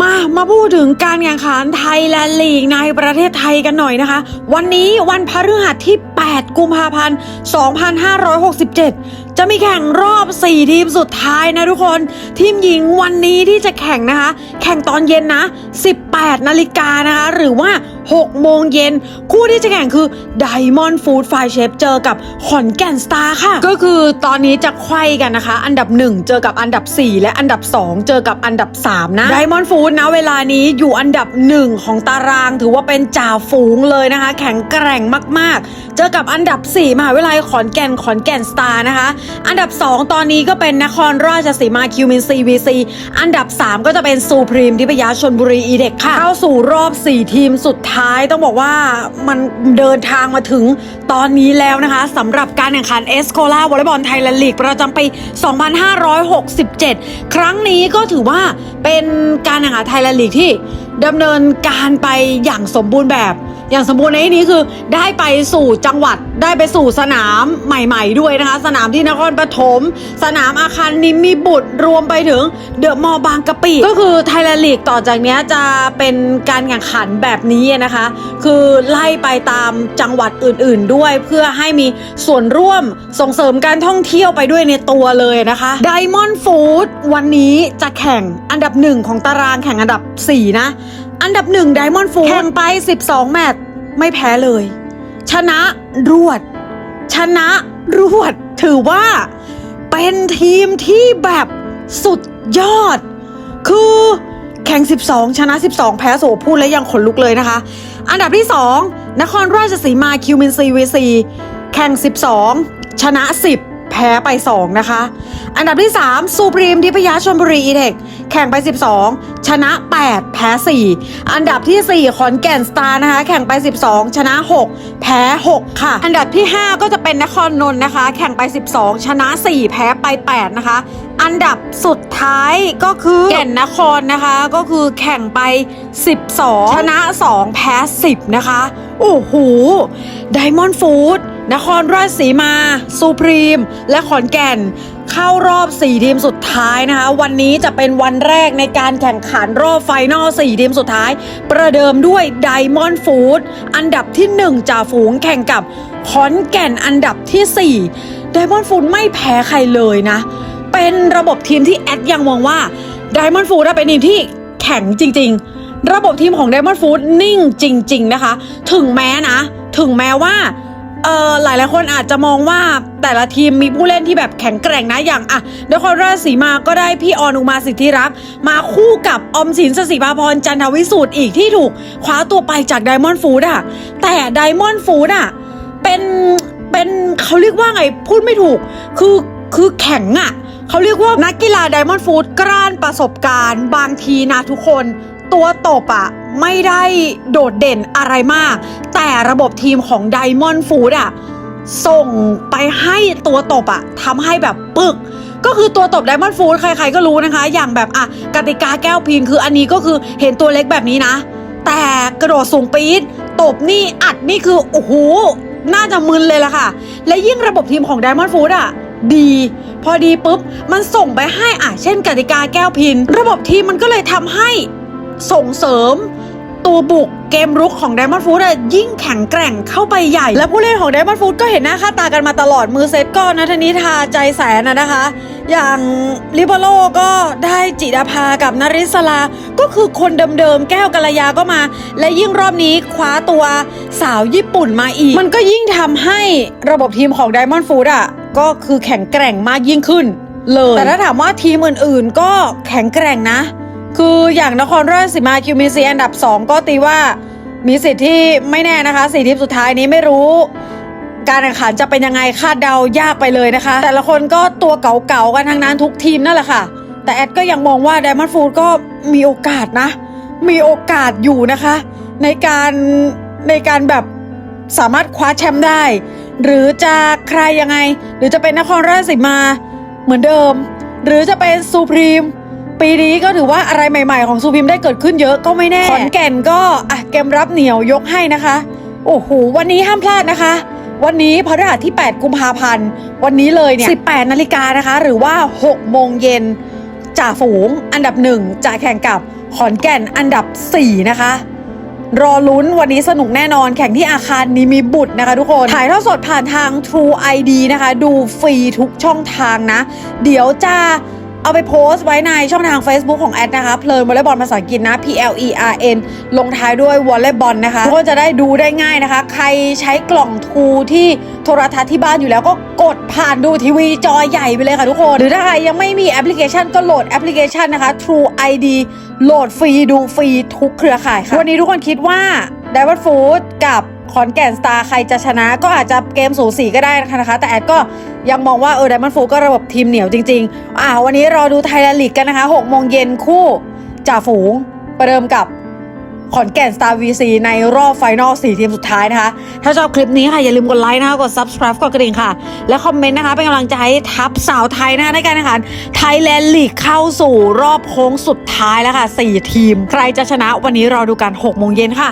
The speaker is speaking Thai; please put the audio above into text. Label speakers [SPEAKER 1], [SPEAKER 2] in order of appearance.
[SPEAKER 1] มา มาพูดถึงการแข่งขันไทยแลนด์ลีกในประเทศไทยกันหน่อยนะคะ วันนี้วันพฤหัสที่ 8 กุมภาพันธ์ 2567 จะมีแข่งรอบ 4 ทีมสุดท้ายนะทุกคน ทีมหญิงวันนี้ที่จะแข่งนะคะ แข่งตอนเย็นนะ 18 นาฬิกานะคะ หรือว่า 6 โมงเย็น คู่ที่จะแข่งคือ Diamond Food f i Chef เจอกับขอนแก่นสตาร์ค่ะ ก็คือตอนนี้จะไขว้กันนะคะ อันดับ 1 เจอกับอันดับ 4 และอันดับ 2 เจอกับอันดับ 3 นะ Diamond Food นะเวลานี้อยู่อันดับ 1 ของตารางถือว่าเป็นจ่าฝูงเลยนะคะ แข็งแกร่งมาก ๆ เจอกับอันดับ 4 มหาวิทยาลัยขอนแก่นขอนแก่นสตาร์นะคะ อันดับ 2 ตอนนี้ก็เป็นนครราชสีมาคิวมินซีวีซีอันดับ 3 ก็จะเป็นซูพรีมทิพยาชนบุรีอีเด็กค่ะเข้าสู่รอบ 4 ทีมสุดท้ายต้องบอกว่ามันเดินทางมาถึงตอนนี้แล้วนะคะสำหรับการแข่งขันเอสโคลาวอลเลย์บอลไทยแลนด์ลีกประจำปี 2567 ครั้งนี้ก็ถือว่าเป็นการแข่งขันไทยแลนด์ลีกที่ดำเนินการไปอย่างสมบูรณ์แบบ อย่างสมบูรณ์ในที่นี้คือได้ไปสู่จังหวัดได้ไปสู่สนามใหม่ ๆ ด้วยนะคะ สนามที่นครปฐมสนามอาคารนิมมิบุตรรวมไปถึงเดอะมอลล์บางกะปิก็คือไทยแลนด์ลีกต่อจากนี้จะเป็นการแข่งขันแบบนี้นะคะ คือไล่ไปตามจังหวัดอื่น ๆ ด้วย เพื่อให้มีส่วนร่วมส่งเสริมการท่องเที่ยวไปด้วยในตัวเลยนะคะ Diamond Food วันนี้จะแข่งอันดับหนึ่งของตารางแข่งอันดับ 4 นะ อันดับหนึ่ง Diamond Food แข่งไป 12 แมตช์ไม่แพ้เลย ชนะรวด ชนะรวด ถือว่าเป็นทีมที่แบบสุดยอด คือแข่ง 12 ชนะ 12 แพ้โสพูดแล้วยังขนลุกเลยนะคะ อันดับที่ 2 นครราชสีมาคิวมินซีวีซีแข่ง 12 ชนะ 10 พ้ไป 2 นะคะ อันดับที่3ซูพรีมทิพยาชนบุรีอีเทคแข่งไป 12 ชนะ 8 แพ้ 4 อันดับที่ 4 ขอนแก่นสตาร์นะคะ แข่งไป 12 ชนะ 6 แพ้ 6 ค่ะ อันดับที่ 5 ก็จะเป็นนครนนท์นะคะ แข่งไป 12 ชนะ 4 แพ้ไป 8 นะคะ อันดับสุดท้ายก็คือแก่นนครนะคะ ก็คือแข่งไป 12 ชนะ 2 แพ้ 10 นะคะ โอ้โหไดมอนด์ฟู้ด นครราชสีมาซูพรีม และขอนแก่น เข้ารอบ 4 ทีมสุดท้ายนะคะ วันนี้จะเป็นวันแรกในการแข่งขันรอบไฟนอล 4 ทีมสุดท้าย ประเดิมด้วย Diamond Food อันดับที่ 1จ่าฝูงแข่งกับขอนแก่นอันดับที่4 Diamond Food ไม่แพ้ใครเลยนะ เป็นระบบทีมที่แอดยังมองว่า Diamond Food เป็นทีมที่แข็งจริง ๆ ระบบทีมของ Diamond Food นิ่งจริง ๆ นะคะ ถึงแม้นะ ถึงแม้ว่า เออหลายหลายคนอาจจะมองว่าแต่ละทีมมีผู้เล่นที่แบบแข็งแกร่งนะอย่างอะนครราชสีมาก็ได้พี่ออนุมาสิทธิรักษ์มาคู่กับอมสินสศิภาพรจันทวิสูตรอีกที่ถูกคว้าตัวไปจากไดมอนด์ฟูดอะแต่ไดมอนด์ฟูดอะเป็นเป็นเขาเรียกว่าไงพูดไม่ถูก คือคือแข็งอะเขาเรียกว่านักกีฬาไดมอนด์ฟูดกล้านประสบการณ์ บางทีนะทุกคน ตัวตบอะไม่ได้โดดเด่นอะไรมาก แต่ระบบทีมของ Diamond Food อะส่งไปให้ตัวตบอะทำให้แบบปึกก็คือตัวตบ Diamond Food ใครๆก็รู้นะคะ อย่างแบบอะกติกาแก้วพินคืออันนี้ก็คือเห็นตัวเล็กแบบนี้นะ แต่กระโดดสูงปี๊ดตบนี่อัดนี่คือโอ้โหน่าจะมึนเลยล่ะค่ะ และยิ่งระบบทีมของ Diamond Food อะดี พอดีปุ๊บ มันส่งไปให้อะเช่นกติกาแก้วพิน ระบบทีมมันก็เลยทำให้ ส่งเสริม ตัวบุกเกมรุกของ Diamond Food อะยิ่งแข็งแกร่งเข้าไปใหญ่ และผู้เล่นของ Diamond Food ก็เห็นหน้าค่าตากันมาตลอดมือเซตก็นัทนิทาใจแสนนะนะคะ อย่างลิเบโรก็ได้จิดาภากับนริศลา ก็คือคนเดิมๆ แก้วกัลยาก็มา และยิ่งรอบนี้คว้าตัวสาวญี่ปุ่นมาอีก มันก็ยิ่งทำให้ระบบทีมของ Diamond Food อะก็คือแข็งแกร่งมากยิ่งขึ้นเลยแต่ถ้าถามว่าทีมอื่นๆ ก็แข็งแกร่งนะ คืออย่างนครราชสีมาคิวมีซีอันดับ 2 ก็ตีว่ามีสิทธิ์ที่ไม่แน่นะคะสี่ทีมสุดท้ายนี้ไม่รู้ การแข่งขันจะเป็นยังไงคาดเดายากไปเลยนะคะ แต่ละคนก็ตัวเก่าๆกันทั้งนั้นทุกทีมนั่นแหละค่ะ แต่แอดก็ยังมองว่า Diamond Food ก็มีโอกาสนะ มีโอกาสอยู่นะคะ ในการในการแบบสามารถคว้าแชมป์ได้ หรือจะใครยังไง หรือจะเป็นนครราชสีมาเหมือนเดิม หรือจะเป็นซูพรีม ปีนี้ก็ถือว่าอะไรใหม่ ๆ ของซูพิมได้เกิดขึ้นเยอะก็ไม่แน่ขอนแก่นก็อะเกมรับเหนียวยกให้นะคะ โอ้โหวันนี้ห้ามพลาดนะคะ วันนี้พฤหัสที่ 8 กุมภาพันธ์ วันนี้เลยเนี่ย 18 นาฬิกานะคะ หรือว่า 6 โมงเย็นจ่าฝูงอันดับหนึ่งจะแข่งกับขอนแก่นอันดับ 4 นะคะ รอลุ้นวันนี้สนุกแน่นอนแข่งที่อาคารนี้มีบุตรนะคะทุกคน ถ่ายทอดสดผ่านทาง True ID นะคะ ดูฟรีทุกช่องทางนะ เดี๋ยวจะ เอาไปโพสต์ไว้ในช่องทาง Facebook ของแอดนะคะ เพลินวอลเลย์บอลภาษาอังกฤษนะ P L E R N ลงท้ายด้วยวอลเลย์บอลนะคะทุกคนจะได้ดูได้ง่ายนะคะ ใครใช้กล่องทูที่โทรทัศน์ที่บ้านอยู่แล้วก็กดผ่านดูทีวีจอใหญ่ไปเลยค่ะทุกคน หรือถ้าใครยังไม่มีแอปพลิเคชันก็โหลดแอปพลิเคชันนะคะ True ID โหลดฟรีดูฟรีทุกเครือข่ายค่ะ วันนี้ทุกคนคิดว่า d i v e r Food กับขอนแก่นสตาร์ใครจะชนะก็อาจจะเกมสูสีก็ได้นะคะ แต่แอดก็ ยังมองว่าเออ d i v e r Food ก็ระบบทีมเหนียวจริง ๆ อ่าวันนี้รอดูไทยแลนด์ลีกกันนะคะ6โมงเย็นคู่จ่าฝูงประเดิมกับขอนแก่น Star VC ในรอบไฟนอล4ทีมสุดท้ายนะคะ ถ้าชอบคลิปนี้ค่ะ อย่าลืมกดไลค์นะคะ กด subscribe กดกระดิ่งค่ะ และคอมเมนต์นะคะ เป็นกำลังใจให้ทัพสาวไทยนะคะในการแข่งขันไทยแลนด์ลีกเข้าสู่รอบโค้งสุดท้ายแล้วค่ะ 4 ทีม ใครจะชนะวันนี้รอดูกัน 6 โมงเย็นค่ะ